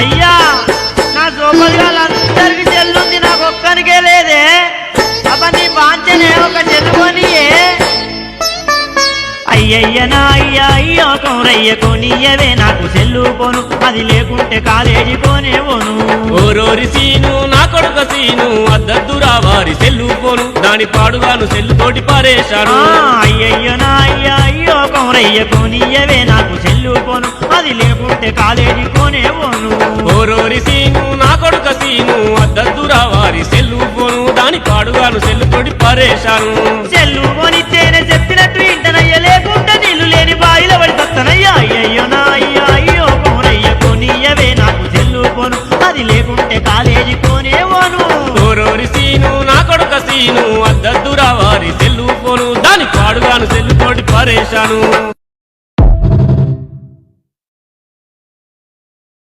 అయ్యా నా సోపదిగాలందరికి చెల్లుంది నాకు ఒక్కనికే లేదే. అబ్బ నీ బాంచనే ఒక చెల్లుకొనియే అయ్యయ్య నా అయ్యా అయ్యో కౌరయ్య కొనియవే. నాకు సెల్లు పోను అది లేకుంటే కాలేజీ పోనేవోను ఓరోరి సీను నా కొడుక సీను అద్దద్దురా వారి సెల్లు పోను. దాని పాడుగాను సెల్లు తోటి పారేశాను అయ్యయ్య నా అయ్యా అయ్యో కౌరయ్య కొనియవే. నాకు సెల్లు పోను అది లేకుంటే కాలేజీ పోనేవోను ఓరోరి సీను నా కొడుక సీను అద్దద్దురా వారి సెల్లు పోను దాని పాడుగాను సెల్లు తోటి పారేశాను చెల్లు కొనిచ్చేనే చెప్పినట్టు ఇంటనయ్య లేకుంటే నీళ్ళు లేని బాయిల పడి తత్తనయ్యా. అయ్యయ్యో నా అయ్యా కొనియవే నాకు చెల్లు పోను అది లేకుంటే కాలేజీ పోనేవోను. ఓరోరి సీను నా కొడుక సీను అద్దద్దురా వారి సెల్లు పోను దాని పాడుగాను సెల్లు తోటి పారేశాను